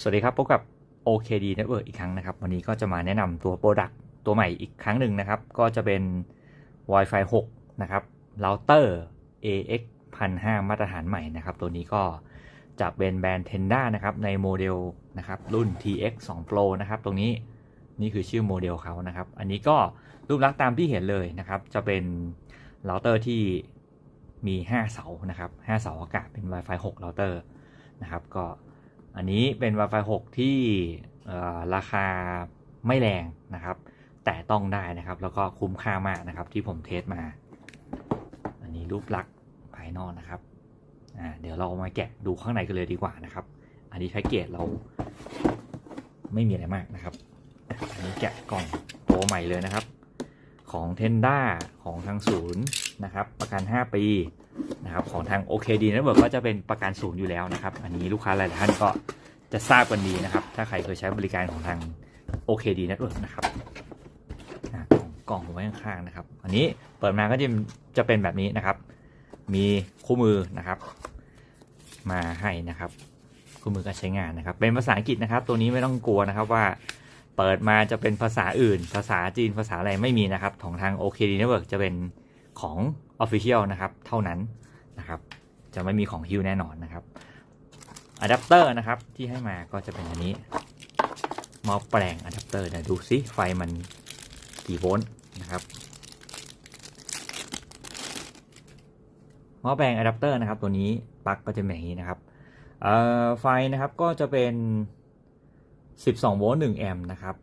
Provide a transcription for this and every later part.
สวัสดีครับพบกับ OKD Network อีกครั้งนะครับ วันนี้ก็จะมาแนะนำตัว Product ตัวใหม่อีกครั้งหนึ่งนะครับ ก็จะเป็น Wi-Fi 6 นะครับเราเตอร์ AX 1005มาตรฐานใหม่นะครับ ตัวนี้ก็จะเป็นแบรนด์ Tenda นะครับ ในโมเดลนะครับ รุ่น TX 2 Pro นะครับ ตรงนี้นี่คือชื่อโมเดลเขานะครับ อันนี้ก็รูปลักษณ์ตามที่เห็นเลยนะครับ จะเป็นเราเตอร์ที่มี 5 เสานะครับ 5 เสาอากาศเป็น Wi-Fi 6เราเตอร์นะครับ ก็ อันนี้เป็น Wi-Fi 6 ที่ราคาไม่แรงนะครับ แต่ต้องได้นะครับ แล้วก็คุ้มค่ามากนะครับ ที่ผมเทสมา อันนี้รูปลักษณ์ภายนอกนะครับเดี๋ยวเรามาแกะดูข้างในกันเลยดีกว่านะครับ อันนี้แพ็กเกจเราไม่มีอะไรมากนะครับ อันนี้แกะกล่องตัวใหม่เลยนะครับ ของ Tenda ของทางศูนย์นะครับ ประกัน 5 ปี นะครับของทาง OKD Network ก็จะเป็นประกันศูนย์อยู่แล้วนะครับ อันนี้ลูกค้าหลายท่านก็จะทราบกันดีนะครับ ถ้าใครเคยใช้บริการของทาง OKD Network นะครับอะกล่องกล่องไว้ข้างๆนะครับ อันนี้เปิดมาก็จะจะเป็นแบบนี้นะครับ มีคู่มือนะครับ มาให้นะครับ คู่มือการใช้งานนะครับ เป็นภาษาอังกฤษนะครับ ตัวนี้ไม่ต้องกลัวนะครับว่าเปิดมาจะเป็นภาษาอื่น ภาษาจีนภาษาอะไรไม่มีนะครับ ของทาง OKD Network จะเป็นของ Official นะครับ เท่านั้น นะครับ จะไม่มีของฮิวแน่นอนนะครับอะแดปเตอร์นะครับที่ให้มาก็จะเป็นอันนี้มาแปลงอะแดปเตอร์นะดูซิไฟมันกี่โวลต์นะครับมอแปลงอะแดปเตอร์นะครับ ตัวนี้ปลั๊กก็จะเป็นอย่างนี้นะครับไฟนะครับก็จะเป็น 12 โวลต์1แอมป์นะครับ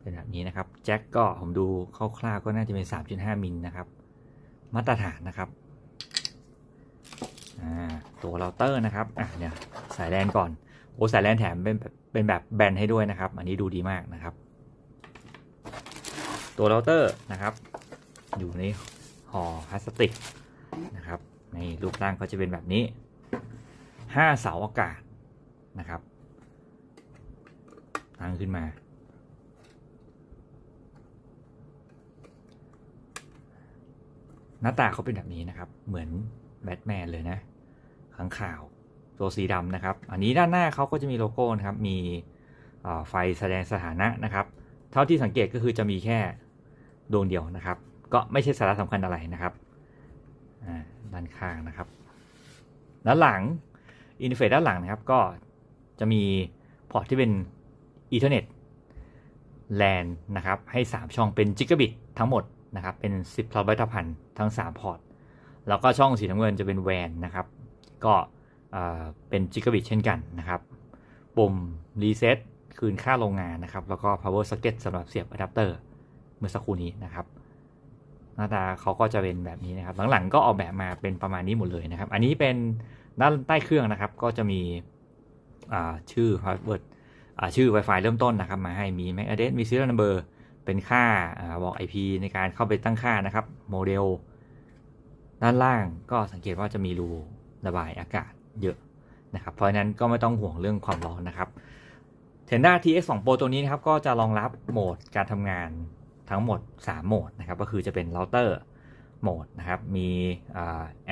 เป็นแบบนี้นะครับ แจ็คก็ผมดูคร่าวๆก็น่าจะเป็น 3.5 มิลนะครับ มาตรฐานนะครับตัวเราเตอร์นะครับอะเดี๋ยสายแลนก่อนโอ้สายแลนแถมเป็นเป็นแบบแบนให้ด้วยนะครับ อันนี้ดูดีมากนะครับ ตัวเราเตอร์นะครับ อยู่ในห่อพลาสติกนะครับในรูปร่างก็จะเป็นแบบนี้5เสาอากาศนะครับตั้งขึ้นมา หน้าตาเขาเป็นแบบนี้นะครับ เหมือนแบทแมนเลยนะข้างข่าวตัวสีดำนะครับ อันนี้ด้านหน้าเขาก็จะมีโลโก้นะครับ มีไฟแสดงสถานะนะครับ เท่าที่สังเกตก็คือจะมีแค่ดวงเดียวนะครับ ก็ไม่ใช่สาระสำคัญอะไรนะครับด้านข้างนะครับ ด้านหลังอินเทอร์เฟซด้านหลังนะครับ ก็จะมีพอร์ตที่เป็น Ethernet LAN นนะครับ ให้ 3 ช่องเป็น Gigabit ทั้งหมด นะครับ เป็น 10 t b พันทั้ง 3 พอร์ต แล้วก็ช่องสีน้ำเงินจะเป็น WAN นะครับ ก็เป็น Gigabit เช่นกันนะครับปุ่ม Reset คืนค่าโรงงานนะครับ แล้วก็ Power Socket สำหรับเสียบอะแดปเตอร์เมื่อสักครู่นี้นะครับ หน้าตาเขาก็จะเป็นแบบนี้นะครับ หลังๆก็ออกแบบมาเป็นประมาณนี้หมดเลยนะครับ อันนี้เป็นด้านใต้เครื่องนะครับ ก็จะมีชื่อ password ชื่อ Wi-Fi เริ่มต้นนะครับ มาให้มี MAC address มี serial number เป็นค่าบอก IP ในการเข้าไปตั้งค่านะครับโมเดล ด้านล่างก็สังเกตว่าจะมีรูระบายอากาศเยอะนะครับ เพราะนั้นก็ไม่ต้องห่วงเรื่องความร้อนนะครับ Tenda TX 2 Pro ตัวนี้นะครับก็จะรองรับโหมดการทำงานทั้งหมด 3 โหมดนะครับ ก็คือจะเป็นเราเตอร์โหมดนะครับ มี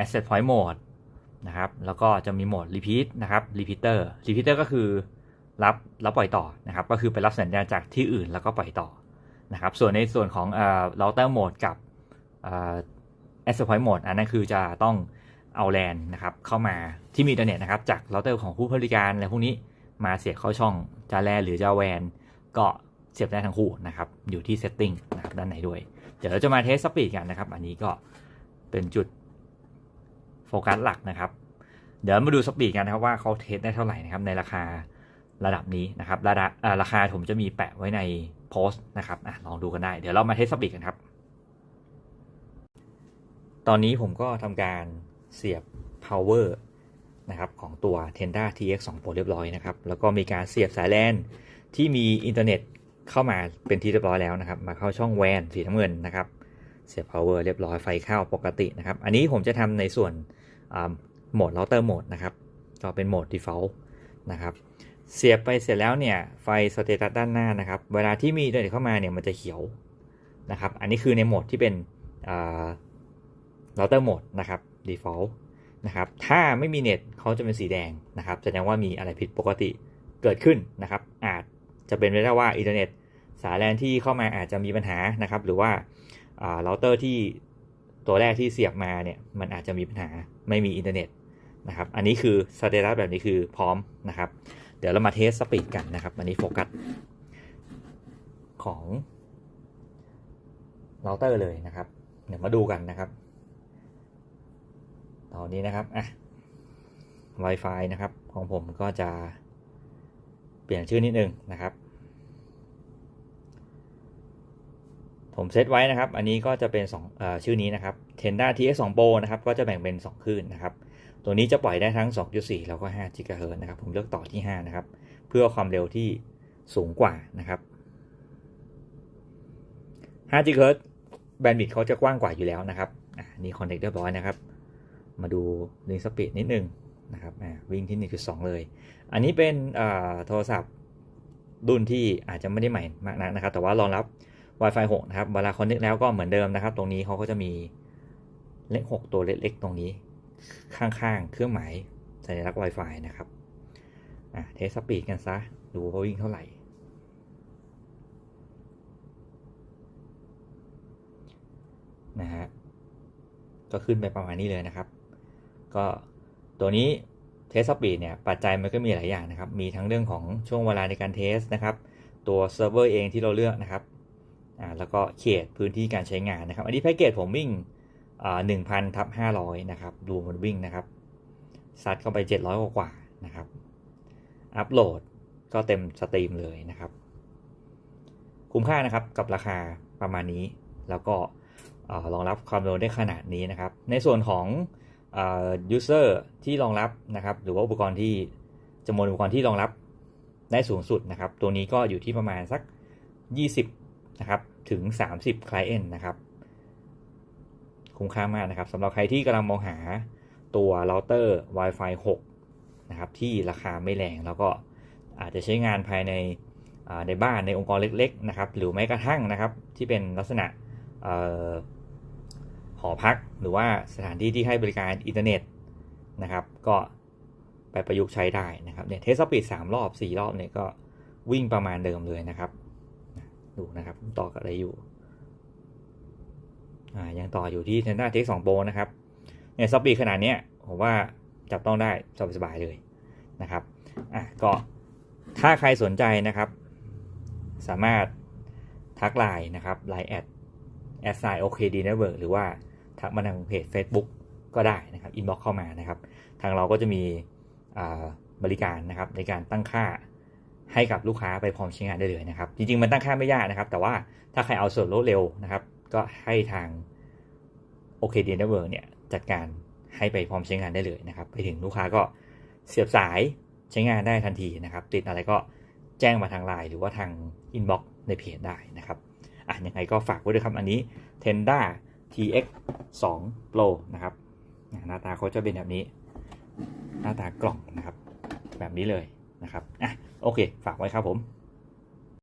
asset point mode นะครับ แล้วก็จะมีโหมด repeat นะครับ repeater repeater ก็คือรับแล้วปล่อยต่อนะครับ ก็คือไปรับสัญญาณจากที่อื่นแล้วก็ปล่อยต่อ นะครับ ส่วนในส่วนของเอ่อ router mode กับเอ่อ access point mode อันนั้นคือจะต้องเอาแลนนะครับเข้ามาที่มีอินเทอร์เน็ตนะครับ จาก router ของผู้บริการอะไรพวกนี้มาเสียบเข้าช่องจะแลนหรือจะแวนก็เสียบได้ทั้งคู่นะครับ อยู่ที่ setting นะครับด้านในด้วย เดี๋ยวเราจะมาเทสสปีดกันนะครับ อันนี้ก็เป็นจุดโฟกัสหลักนะครับ เดี๋ยวมาดูสปีดกันนะครับว่าเขาเทสได้เท่าไหร่นะครับในราคาระดับนี้นะครับระดับราคาผมจะมีแปะไว้ใน โพสต์นะครับอลองดูกันได้ เดี๋ยวเรามาเทสสปีดกันครับ ตอนนี้ผมก็ทำการเสียบ power นะครับของตัว Tenda TX 2 Pro เรียบร้อยนะครับ แล้วก็มีการเสียบสายแลนที่มีอินเทอร์เน็ตเข้ามาเป็นที่เรียบร้อยแล้วนะครับ มาเข้าช่องแวนสีน้ำเงินนะครับ เสียบ power เรียบร้อยไฟเข้าปกตินะครับ อันนี้ผมจะทำในส่วนโหมด router mode นะครับ ก็เป็นโหมด default นะครับ เสียบไปเสร็จแล้วเนี่ยไฟสเตตัสด้านหน้านะครับ เวลาที่มีอินเทอร์เน็ตเข้ามาเนี่ยมันจะเขียวนะครับ อันนี้คือในโหมดที่เป็นเราเตอร์โหมดนะครับ default นะครับ ถ้าไม่มีเน็ตเขาจะเป็นสีแดงนะครับ แสดงว่ามีอะไรผิดปกติเกิดขึ้นนะครับ อาจจะเป็นไปได้ว่าอินเทอร์เน็ตสายแลนที่เข้ามาอาจจะมีปัญหานะครับ หรือว่าเราเตอร์ที่ตัวแรกที่เสียบมาเนี่ยมันอาจจะมีปัญหาไม่มีอินเทอร์เน็ตนะครับ อันนี้คือสเตตัสแบบนี้คือพร้อมนะครับ เดี๋ยวเรามาเทสสปีดกันนะครับอันนี้โฟกัสของเราเตอร์เลยนะครับ เดี๋ยวมาดูกันนะครับ ตอนนี้นะครับอะ Wi-Fi นะครับ ของผมก็จะเปลี่ยนชื่อนิดนึงนะครับ ผมเซตไว้นะครับ อันนี้ก็จะเป็น2ออชื่อนี้นะครับ Tenda TX2 Pro นะครับ ก็จะแบ่งเป็น 2 คลื่นนะครับ ตัวนี้จะปล่อยได้ทั้ง 2.4 แล้วก็5 GHz นะครับ ผมเลือกต่อที่ 5 นะครับ เพื่อความเร็วที่สูงกว่านะครับ5 GHz แบนด์วิดต์เขาจะกว้างกว่าอยู่แล้วนะครับนี่คอนเนคเรียบร้อยนะครับ มาดูลิงสปีดนิดนึงนะครับวิ่งที่ 1.2 เลย อันนี้เป็นโทรศัพท์รุ่นที่อาจจะไม่ได้ใหม่มากนักนะครับ แต่ว่ารองรับ Wi-Fi 6 นะครับ เวลาคอนเนคแล้วก็เหมือนเดิมนะครับ ตรงนี้เขาก็จะมีเลข 6 ตัวเล็กๆตรงนี้ ข้างๆ เครื่องหมายสัญลักษณ์ Wi-Fi นะครับ อะเทสสปีดกันซะ ดูว่าวิ่งเท่าไหร่ นะฮะ ก็ขึ้นไปประมาณนี้เลยนะครับ ก็ตัวนี้เทสสปีดเนี่ย ปัจจัยมันก็มีหลายอย่างนะครับ มีทั้งเรื่องของช่วงเวลาในการเทสนะครับ ตัวเซิร์ฟเวอร์เองที่เราเลือกนะครับ อ่า แล้วก็เขตพื้นที่การใช้งานนะครับ อันนี้แพ็กเกจผมวิ่ง หนึ่งพันทับห้าร้อยนะครับ ดูมันวิ่งนะครับ ซัดเข้าไปเจ็ดร้อยกว่านะครับ อัปโหลดก็เต็มสตรีมเลยนะครับ คุ้มค่านะครับกับราคาประมาณนี้ แล้วก็รองรับความเร็วได้ขนาดนี้นะครับ ในส่วนของยูเซอร์ที่รองรับนะครับ หรือว่าอุปกรณ์ที่จำนวนอุปกรณ์ที่รองรับได้สูงสุดนะครับ ตัวนี้ก็อยู่ที่ประมาณสัก 20 นะครับ ถึง 30 client นะครับ คุ้มค่ามากนะครับสำหรับใครที่กำลังมองหาตัวเราเตอร์ Wi-Fi 6 นะครับ ที่ราคาไม่แรงแล้วก็อาจจะใช้งานภายในในบ้านในองค์กรเล็ก ๆ นะครับ หรือแม้กระทั่งนะครับ ที่เป็นลักษณะหอพักหรือว่าสถานที่ที่ให้บริการอินเทอร์เน็ตนะครับ ก็ไปประยุกต์ใช้ได้นะครับเนี่ยเทสปีดสามรอบสี่รอบเนี่ยก็วิ่งประมาณเดิมเลยนะครับ ดูนะครับต่อกับอะไรอยู่ อ่ายังต่ออยู่ที่ Tenda Tech 2 Pro นะครับเนี่ยสปีขนาดเนี้ยผมว่าจับต้องได้สบายๆเลยนะครับอะก็ถ้าใครสนใจนะครับ สามารถทักไลน์นะครับไลน์แอดแอดไซน์โอเคดีเน็ตเวิร์กหรือว่าทักมาทางเพจ Facebook ก็ได้นะครับอินบ็อกเข้ามานะครับ ทางเราก็จะมีบริการนะครับในการตั้งค่าให้กับลูกค้าไปพร้อมใช้งานได้เลยนะครับ จริงๆ มันตั้งค่าไม่ยากนะครับ แต่ว่าถ้าใครเอาส่วนลดเร็วนะครับ ก็ให้ทางโอเคดีเน็ตเวิร์กเนี่ยจัดการให้ไปพร้อมใช้งานได้เลยนะครับ ไปถึงลูกค้าก็เสียบสายใช้งานได้ทันทีนะครับ ติดอะไรก็แจ้งมาทางไลน์หรือว่าทางอินบ็อกซ์ในเพจได้นะครับอะยังไงก็ฝากไว้ด้วยครับ อันนี้ Tenda TX 2 Pro นะครับหน้าตาเขาจะเป็นแบบนี้ หน้าตากล่องนะครับ แบบนี้เลยนะครับอะโอเค ฝากไว้ครับผม